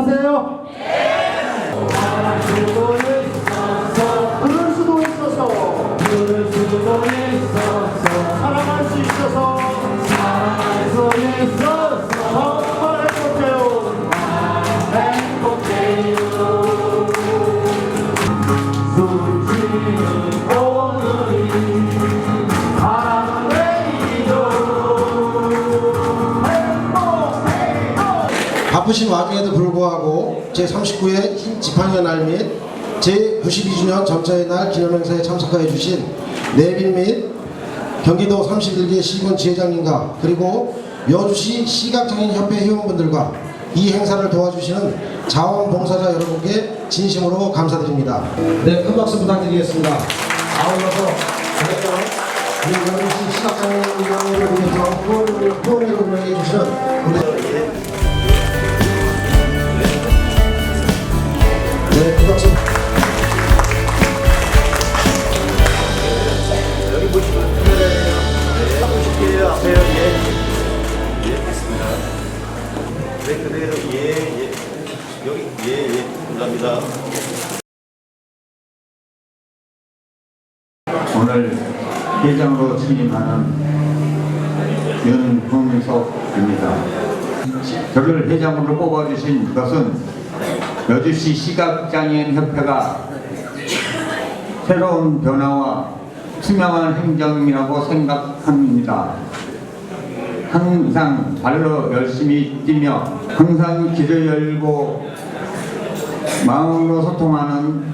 행복하세요? 사 바쁘신 와중에도 불구하고 제39회 흰 지팡이의 날 및 제92주년 점자의 날 기념행사에 참석하여 주신 내빈 및 경기도 31개 시군 지회장님과 그리고 여주시 시각장애인협회 회원분들과 이 행사를 도와주시는 자원봉사자 여러분께 진심으로 감사드립니다. 네, 큰 박수 부탁드리겠습니다. 아울러서 우리 여주시 시각장애인협회를 위해서 후원을 공유해 주시는 우리 감사합니다. 오늘 회장으로 취임하는 윤홍석입니다. 저를 회장으로 뽑아주신 것은 여주시 시각장애인 협회가 새로운 변화와 투명한 행정이라고 생각합니다. 항상 발로 열심히 뛰며 항상 길을 열고 마음으로 소통하는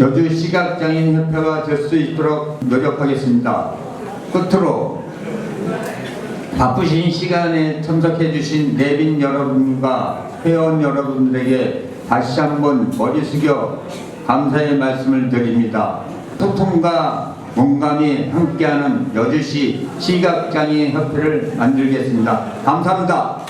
여주 시각장애인 협회가 될 수 있도록 노력하겠습니다. 끝으로 바쁘신 시간에 참석해 주신 내빈 여러분과 회원 여러분들에게 다시 한번 머리 숙여 감사의 말씀을 드립니다. 소통과 공감이 함께하는 여주시 시각장애인 협회를 만들겠습니다. 감사합니다.